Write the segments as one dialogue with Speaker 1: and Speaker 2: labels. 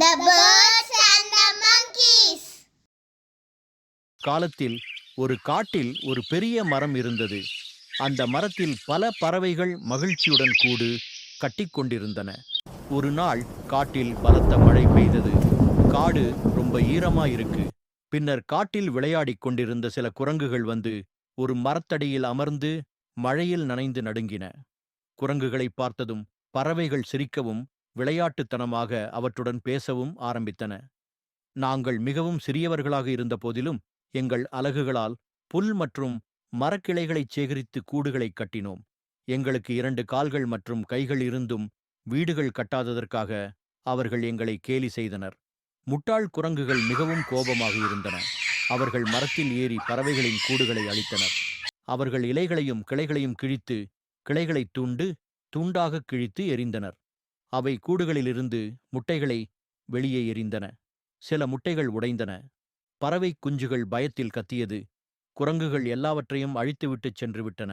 Speaker 1: The birds and the monkeys. காலத்தில் ஒரு காட்டில் ஒரு பெரிய மரம் இருந்தது. அந்த மரத்தில் பல பறவைகள் மகிழ்ச்சியுடன் கூடு கட்டிக்கொண்டிருந்தன ஒரு நாள் காட்டில் பலத்த மழை பெய்தது. காடு ரொம்ப ஈரமா இருக்கு. பின்னர் காட்டில் விளையாடிக் கொண்டிருந்த சில குரங்குகள் வந்து ஒரு மரத்தடியில் அமர்ந்து மழையில் நனைந்து நடுங்கின. குரங்குகளை பார்த்ததும் பறவைகள் சிரிக்கவும் விளையாட்டுத்தனமாக அவற்றுடன் பேசவும் ஆரம்பித்தன. நாங்கள் மிகவும் சிறியவர்களாக இருந்த போதிலும் எங்கள் அலகுகளால் புல் மற்றும் மரக்கிளைகளைச் சேகரித்து கூடுகளைக் கட்டினோம். எங்களுக்கு இரண்டு கால்கள் மற்றும் கைகள் இருந்தும் வீடுகள் கட்டாததற்காக அவர்கள் எங்களை கேலி செய்தனர். முட்டாள் குரங்குகள் மிகவும் கோபமாக இருந்தன. அவர்கள் மரத்தில் ஏறி பறவைகளின் கூடுகளை அழித்தனர். அவர்கள் இலைகளையும் கிளைகளையும் கிழித்து கிளைகளைத் துண்டு துண்டாக கிழித்து எறிந்தனர். அவை கூடுகளிலிருந்து முட்டைகளை வெளியே எறிந்தன. சில முட்டைகள் உடைந்தன. பறவை குஞ்சுகள் பயத்தில் கத்தியது. குரங்குகள் எல்லாவற்றையும் அழித்துவிட்டுச் சென்று விட்டன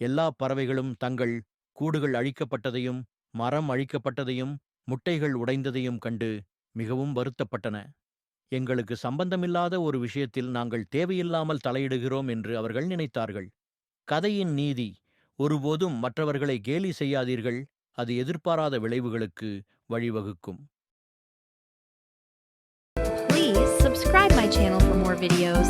Speaker 1: எல்லா பறவைகளும் தங்கள் கூடுகள் அழிக்கப்பட்டதையும் மரம் அழிக்கப்பட்டதையும் முட்டைகள் உடைந்ததையும் கண்டு மிகவும் வருத்தப்பட்டன. எங்களுக்கு சம்பந்தமில்லாத ஒரு விஷயத்தில் நாங்கள் தேவையில்லாமல் தலையிடுகிறோம் என்று அவர்கள் நினைத்தார்கள். கதையின் நீதி ஒருபோதும் மற்றவர்களை கேலி செய்யாதீர்கள். அது எதிர்பாராத விளைவுகளுக்கு வழிவகுக்கும்
Speaker 2: Please subscribe my channel for more videos.